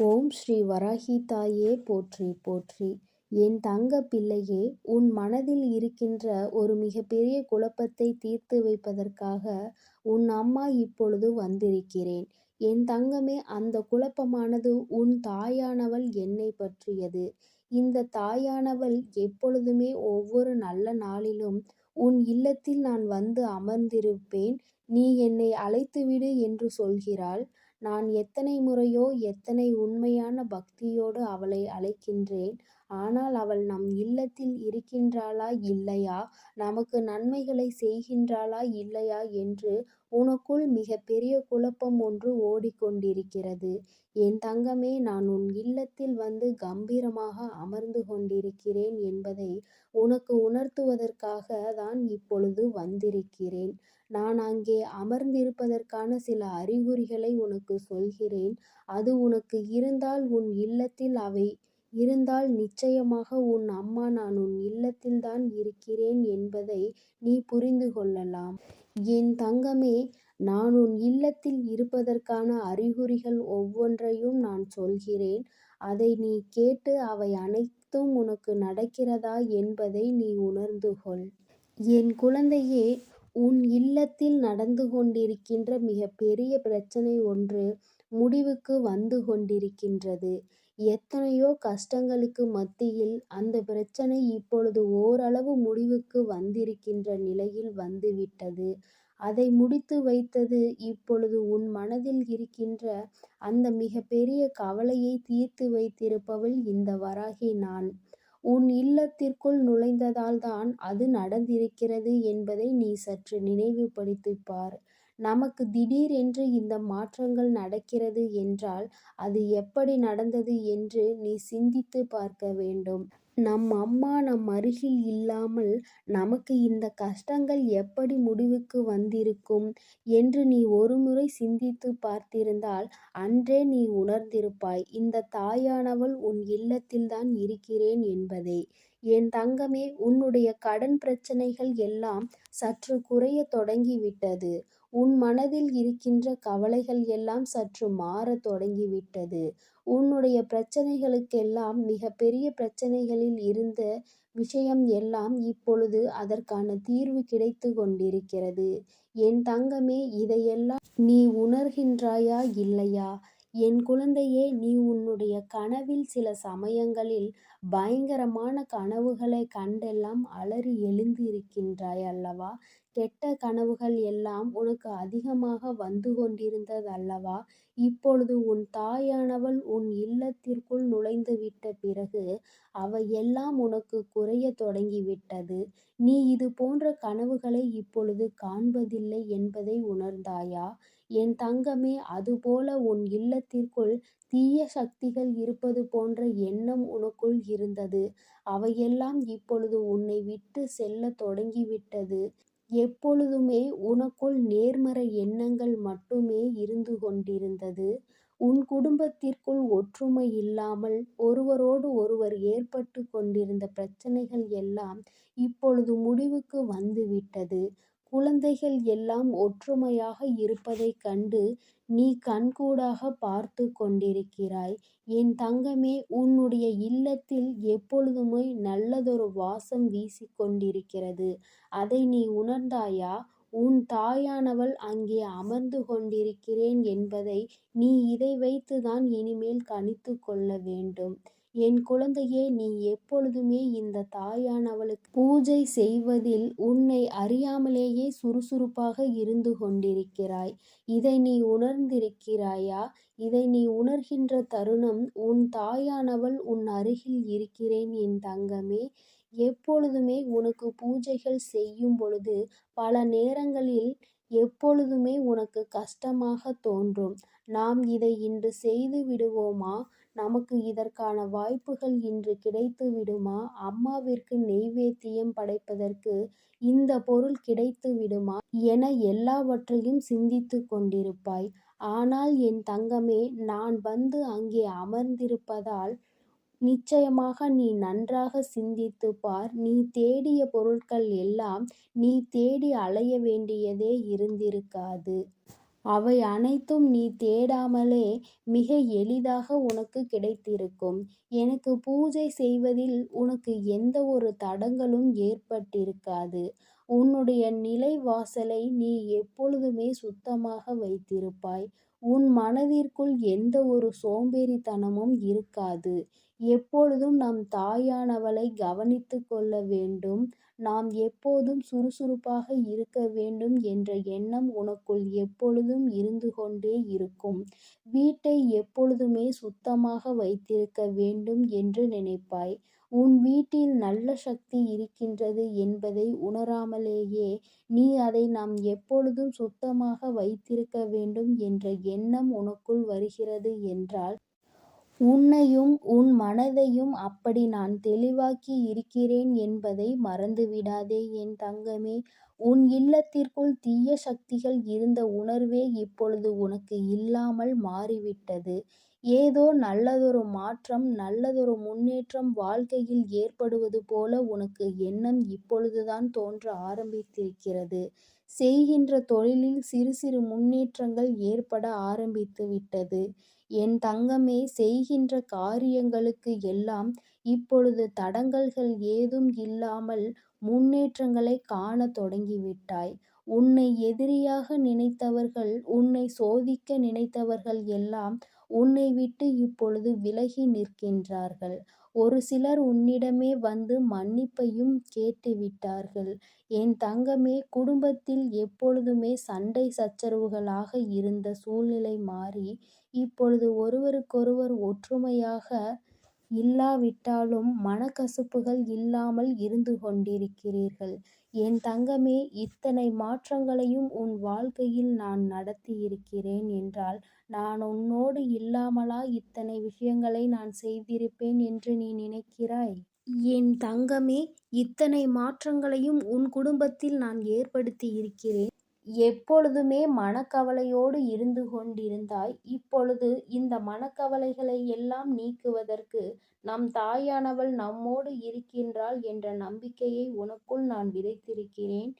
ஓம் ஸ்ரீ வராகி தாயே போற்றி போற்றி. என் தங்க பிள்ளையே உன் மனதில் இருக்கின்ற ஒரு மிகப்பெரிய குழப்பத்தை தீர்த்து வைப்பதற்காக உன் அம்மா இப்பொழுது வந்திருக்கிறேன். என் தங்கமே அந்த குழப்பமானது உன் தாயானவள் என்னை பற்றியது. இந்த தாயானவள் எப்பொழுதுமே ஒவ்வொரு நல்ல நாளிலும் உன் இல்லத்தில் நான் வந்து அமர்ந்திருப்பேன். நீ என்னை அழைத்துவிடு என்று சொல்கிறாள். நான் எத்தனை முறையோ எத்தனை உண்மையான பக்தியோடு அவளை அழைக்கின்றேன். ஆனால் அவள் நம் இல்லத்தில் இருக்கின்றாளா இல்லையா? நமக்கு நன்மைகளை செய்கின்றாளா இல்லையா? என்று உனக்குள் மிக பெரிய குழப்பம் ஒன்று ஓடிக்கொண்டிருக்கிறது. என் தங்கமே நான் உன் இல்லத்தில் வந்து கம்பீரமாக அமர்ந்து கொண்டிருக்கிறேன் என்பதை உனக்கு உணர்த்துவதற்காக தான் இப்பொழுது வந்திருக்கிறேன். நான் அங்கே அமர்ந்திருப்பதற்கான சில அறிகுறிகளை உனக்கு சொல்கிறேன். அது உனக்கு இருந்தால் உன் இல்லத்தில் அவை இருந்தால் நிச்சயமாக உன் அம்மா நான் உன் இல்லத்தில்தான் இருக்கிறேன் என்பதை நீ புரிந்து கொள்ளலாம். என் தங்கமே நான் உன் இல்லத்தில் இருப்பதற்கான அறிகுறிகள் ஒவ்வொன்றையும் நான் சொல்கிறேன். அதை நீ கேட்டு அவை அனைத்தும் உனக்கு நடக்கிறதா என்பதை நீ உணர்ந்து கொள். என் குழந்தையே உன் இல்லத்தில் நடந்து கொண்டிருக்கின்ற மிகப்பெரிய பிரச்சனை ஒன்று முடிவுக்கு வந்து கொண்டிருக்கின்றது. எத்தனையோ கஷ்டங்களுக்கு மத்தியில் அந்த பிரச்சனை இப்பொழுது ஓரளவு முடிவுக்கு வந்திருக்கின்ற நிலையில் வந்துவிட்டது. அதை முடித்து வைத்தது இப்பொழுது உன் மனதில் இருக்கின்ற அந்த மிகப்பெரிய கவலையை தீர்த்து வைத்திருப்பவள் இந்த வராகி நான். உன் இல்லத்திற்குள் நுழைந்ததால்தான் அது நடந்திருக்கிறது என்பதை நீ சற்று நினைவுபடுத்திப்பார் பார். நமக்கு திடீரென்று இந்த மாற்றங்கள் நடக்கிறது என்றால் அது எப்படி நடந்தது என்று நீ சிந்தித்து பார்க்க வேண்டும். நம் அம்மா நம் அருகில் இல்லாமல் நமக்கு இந்த கஷ்டங்கள் எப்படி முடிவுக்கு வந்திருக்கும் என்று நீ ஒருமுறை சிந்தித்துப் பார்த்திருந்தால் அன்றே நீ உணர்ந்திருப்பாய் இந்த தாயானவள் உன் இல்லத்தில்தான் இருக்கிறேன் என்பதை. என் தங்கமே உன்னுடைய கடன் பிரச்சனைகள் எல்லாம் சற்று குறையத் தொடங்கிவிட்டது. உன் மனதில் இருக்கின்ற கவலைகள் எல்லாம் சற்று மாறத் தொடங்கிவிட்டது. உன்னுடைய பிரச்சனைகளுக்கெல்லாம் மிக பெரிய பிரச்சனைகளில் இருந்த விஷயம் எல்லாம் இப்பொழுது அதற்கான தீர்வு கிடைத்து கொண்டிருக்கிறது. என் தங்கமே இதையெல்லாம் நீ உணர்கின்றாயா இல்லையா? என் குழந்தையே நீ உன்னுடைய கனவில் சில சமயங்களில் பயங்கரமான கனவுகளை கண்டெல்லாம் அலறி எழுந்திருக்கின்றாய் அல்லவா? கெட்ட கனவுகள் எல்லாம் உனக்கு அதிகமாக வந்து கொண்டிருந்ததல்லவா? இப்பொழுது உன் தாயானவள் உன் இல்லத்திற்குள் நுழைந்துவிட்ட பிறகு அவை எல்லாம் உனக்கு குறையத் தொடங்கிவிட்டது. நீ இது போன்ற கனவுகளை இப்பொழுது காண்பதில்லை என்பதை உணர்ந்தாயா? என் தங்கமே அதுபோல உன் இல்லத்திற்குள் தீய சக்திகள் இருப்பது போன்ற எண்ணம் உனக்குள் இருந்தது. அவையெல்லாம் இப்பொழுது உன்னை விட்டு செல்ல தொடங்கிவிட்டது. எப்பொழுதுமே உனக்குள் நேர்மறை எண்ணங்கள் மட்டுமே இருந்து கொண்டிருந்தது. உன் குடும்பத்திற்குள் ஒற்றுமை இல்லாமல் ஒருவரோடு ஒருவர் ஏற்பட்டு கொண்டிருந்த பிரச்சனைகள் எல்லாம் இப்பொழுது முடிவுக்கு வந்துவிட்டது. குழந்தைகள் எல்லாம் ஒற்றுமையாக இருப்பதைக் கண்டு நீ கண்கூடாக பார்த்து கொண்டிருக்கிறாய். என் தங்கமே உன்னுடைய இல்லத்தில் எப்பொழுதுமே நல்லதொரு வாசம் வீசிக்கொண்டிருக்கிறது அதை நீ உணர்ந்தாயா? உன் தாயானவள் அங்கே அமர்ந்து கொண்டிருக்கிறேன் என்பதை நீ இதை வைத்துதான் இனிமேல் கணித்து கொள்ள வேண்டும். என் குழந்தையே நீ எப்பொழுதுமே இந்த தாயானவளுக்கு பூஜை செய்வதில் உன்னை அறியாமலேயே சுறுசுறுப்பாக இருந்து கொண்டிருக்கிறாய். இதை நீ உணர்ந்திருக்கிறாயா? இதை நீ உணர்கின்ற தருணம் உன் தாயானவள் உன் அருகில் இருக்கிறேன் என் தங்கமே. எப்பொழுதுமே உனக்கு பூஜைகள் செய்யும் பொழுது பல நேரங்களில் எப்பொழுதுமே உனக்கு கஷ்டமாக தோன்றும். நாம் இதை இன்று செய்து விடுவோமா? நமக்கு இதற்கான வாய்ப்புகள் இன்று கிடைத்து விடுமா? அம்மாவிற்கு நெய்வேத்தியம் படைப்பதற்கு இந்த பொருள் கிடைத்து விடுமா? என எல்லாவற்றையும் சிந்தித்துக் கொண்டிருப்பாய். ஆனால் என் தங்கமே நான் வந்து அங்கே அமர்ந்திருப்பதால் நிச்சயமாக நீ நன்றாக சிந்தித்துப் பார். நீ தேடிய பொருட்கள் எல்லாம் நீ தேடி அலைய வேண்டியதே இருந்திருக்காது. அவை அனைத்தும் நீ தேடாமலே மிக எளிதாக உனக்கு கிடைத்திருக்கும். எனக்கு பூஜை செய்வதில் உனக்கு எந்த ஒரு தடங்கலும் ஏற்பட்டிருக்காது. உன்னுடைய நிலை வாசலை நீ எப்பொழுதுமே சுத்தமாக வைத்திருப்பாய். உன் மனதிற்குள் எந்த ஒரு சோம்பேறித்தனமும் இருக்காது. எப்பொழுதும் நம் தாயானவளை கவனித்துக் கொள்ள வேண்டும் நாம் எப்போதும் சுறுசுறுப்பாக இருக்க வேண்டும் என்ற எண்ணம் உனக்குள் எப்பொழுதும் இருந்து கொண்டே இருக்கும். வீட்டை எப்பொழுதுமே சுத்தமாக வைத்திருக்க வேண்டும் என்று நினைப்பாய். உன் வீட்டில் நல்ல சக்தி இருக்கின்றது என்பதை உணராமலேயே நீ அதை நாம் எப்பொழுதும் சுத்தமாக வைத்திருக்க வேண்டும் என்ற எண்ணம் உனக்குள் வருகிறது என்றால் உன்னையும் உன் மனதையும் அப்படி நான் தெளிவாக்கி இருக்கிறேன் என்பதை மறந்துவிடாதே என் தங்கமே. உன் இல்லத்திற்குள் தீய சக்திகள் இருந்த உணர்வே இப்பொழுது உனக்கு இல்லாமல் மாறிவிட்டது. ஏதோ நல்லதொரு மாற்றம் நல்லதொரு முன்னேற்றம் வாழ்க்கையில் ஏற்படுவது போல உனக்கு எண்ணம் இப்பொழுதுதான் தோன்ற ஆரம்பித்திருக்கிறது. செய்கின்ற தொழிலில் சிறு சிறு முன்னேற்றங்கள் ஏற்பட ஆரம்பித்து விட்டது என் தங்கமே செய்கின்ற காரியங்களுக்கு எல்லாம் இப்பொழுது தடங்கல்கள் ஏதும் இல்லாமல் முன்னேற்றங்களை காணத் தொடங்கிவிட்டாய். உன்னை எதிரியாக நினைத்தவர்கள் உன்னை சோதிக்க நினைத்தவர்கள் எல்லாம் உன்னை விட்டு இப்பொழுது விலகி நிற்கின்றார்கள். ஒரு சிலர் உன்னிடமே வந்து மன்னிப்பையும் கேட்டுவிட்டார்கள். என் தங்கமே குடும்பத்தில் எப்பொழுதுமே சண்டை சச்சரவுகளாக இருந்த சூழ்நிலை மாறி இப்பொழுது ஒருவருக்கொருவர் ஒற்றுமையாக இல்லாவிட்டாலும் மனக்கசப்புகள் இல்லாமல் இருந்து கொண்டிருக்கிறீர்கள். என் தங்கமே இத்தனை மாற்றங்களையும் உன் வாழ்க்கையில் நான் நடத்தியிருக்கிறேன் என்றால் நான் உன்னோடு இல்லாமலா இத்தனை விஷயங்களை நான் செய்திருப்பேன் என்று நீ நினைக்கிறாய்? என் தங்கமே இத்தனை மாற்றங்களையும் உன் குடும்பத்தில் நான் ஏற்படுத்தி இருக்கிறேன். எப்பொழுதுமே மனக்கவலையோடு இருந்து கொண்டிருந்தாய். இப்பொழுது இந்த மனக்கவலைகளை எல்லாம் நீக்குவதற்கு நம் தாயானவள் நம்மோடு இருக்கின்றாள் என்ற நம்பிக்கையை உனக்குள் நான் விதைத்திருக்கிறேன்.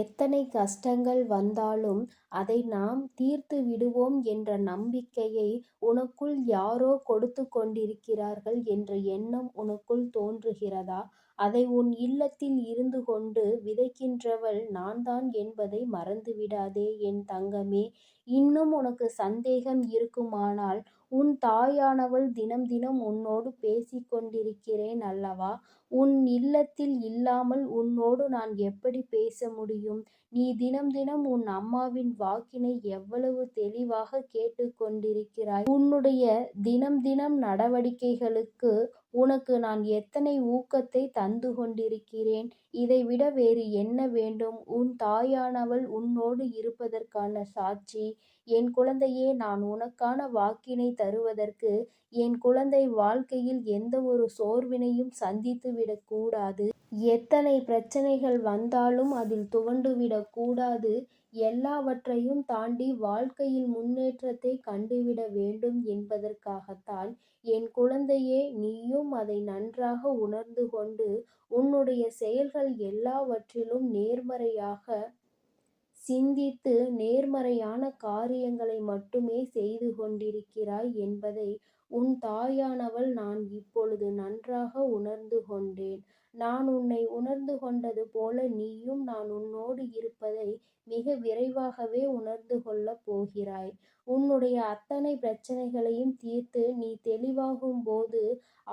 எத்தனை கஷ்டங்கள் வந்தாலும் அதை நாம் தீர்த்து விடுவோம் என்ற நம்பிக்கையை உனக்குள் யாரோ கொடுத்து கொண்டிருக்கிறார்கள் என்ற எண்ணம் உனக்குள் தோன்றுகிறதா? அதை உன் இல்லத்தில் இருந்து கொண்டு விதைக்கின்றவள் நான்தான் என்பதை மறந்துவிடாதே என் தங்கமே. இன்னும் உனக்கு சந்தேகம் இருக்குமானால் உன் தாயானவள் தினம் தினம் உன்னோடு பேசிக் கொண்டிருக்கிறேன் அல்லவா? உன் இல்லத்தில் இல்லாமல் உன்னோடு நான் எப்படி பேச முடியும்? நீ தினம் தினம் உன் அம்மாவின் வாக்கினை எவ்வளவு தெளிவாக கேட்டுக்கொண்டிருக்கிறாய் உன்னுடைய தினம் தினம் நடவடிக்கைகளுக்கு உனக்கு நான் எத்தனை ஊக்கத்தை தந்து கொண்டிருக்கிறேன். இதைவிட வேறு என்ன வேண்டும்? உன் தாயானவள் உன்னோடு இருப்பதற்கான சாட்சி. என் குழந்தையே நான் உனக்கான வாக்கினை தருவதற்கு என் குழந்தை வாழ்க்கையில் எந்த ஒரு சோர்வினையும் சந்தித்துவிடக் கூடாது. எத்தனை பிரச்சனைகள் வந்தாலும் அதில் துவண்டுவிடக் கூடாது. எல்லாவற்றையும் தாண்டி வாழ்க்கையில் முன்னேற்றத்தை கண்டுவிட வேண்டும் என்பதற்காகத்தான் என் குழந்தையே நீயும் அதை நன்றாக உணர்ந்து கொண்டு உன்னுடைய செயல்கள் எல்லாவற்றிலும் நேர்மறையாக சிந்தித்து நேர்மறையான காரியங்களை மட்டுமே செய்து கொண்டிருக்கிறாய் என்பதை உன் தாயானவள் நான் இப்பொழுது நன்றாக உணர்ந்து கொண்டேன். நான் உன்னை உணர்ந்து கொண்டது போல நீயும் நான் உன்னோடு இருப்பதை மிக விரைவாகவே உணர்ந்து கொள்ளப் போகிறாய். உன்னுடைய அத்தனை பிரச்சனைகளையும் தீர்த்து நீ தெளிவாகும் போது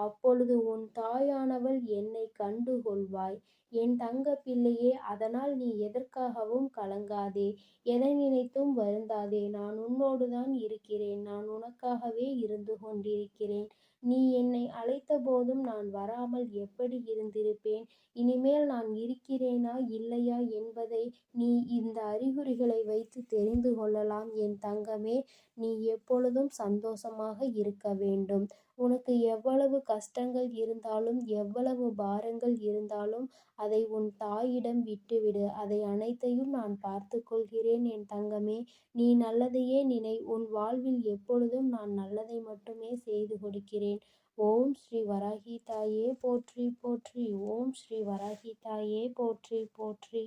அப்பொழுது உன் தாயானவள் என்னை கண்டு கொள்வாய். என் தங்க பிள்ளையே அதனால் நீ எதற்காகவும் கலங்காதே. எதை நினைத்தும் வருந்தாதே. நான் உன்னோடுதான் இருக்கிறேன். நான் உனக்காகவே இருந்து கொண்டிருக்கிறேன். நீ என்னை அழைத்த போதும் நான் வராமல் எப்படி இருந்திருப்பேன்? இனிமேல் நான் இருக்கிறேனா இல்லையா என்பதை நீ இந்த அறிகுறிகளை வைத்து தெரிந்து கொள்ளலாம் என் தங்கமே. நீ எப்பொழுதும் சந்தோஷமாக இருக்க வேண்டும். உனக்கு எவ்வளவு கஷ்டங்கள் இருந்தாலும் எவ்வளவு பாரங்கள் இருந்தாலும் அதை உன் தாயிடம் விட்டுவிடு. அதை அனைத்தையும் நான் பார்த்து கொள்கிறேன் என் தங்கமே. நீ நல்லதையே நினை. உன் வாழ்வில் எப்பொழுதும் நான் நல்லதை மட்டுமே செய்து கொடுக்கிறேன். ஓம் ஸ்ரீ வராகி தாயே போற்றி போற்றி! ஓம் ஸ்ரீ வராகி தாயே போற்றி போற்றி!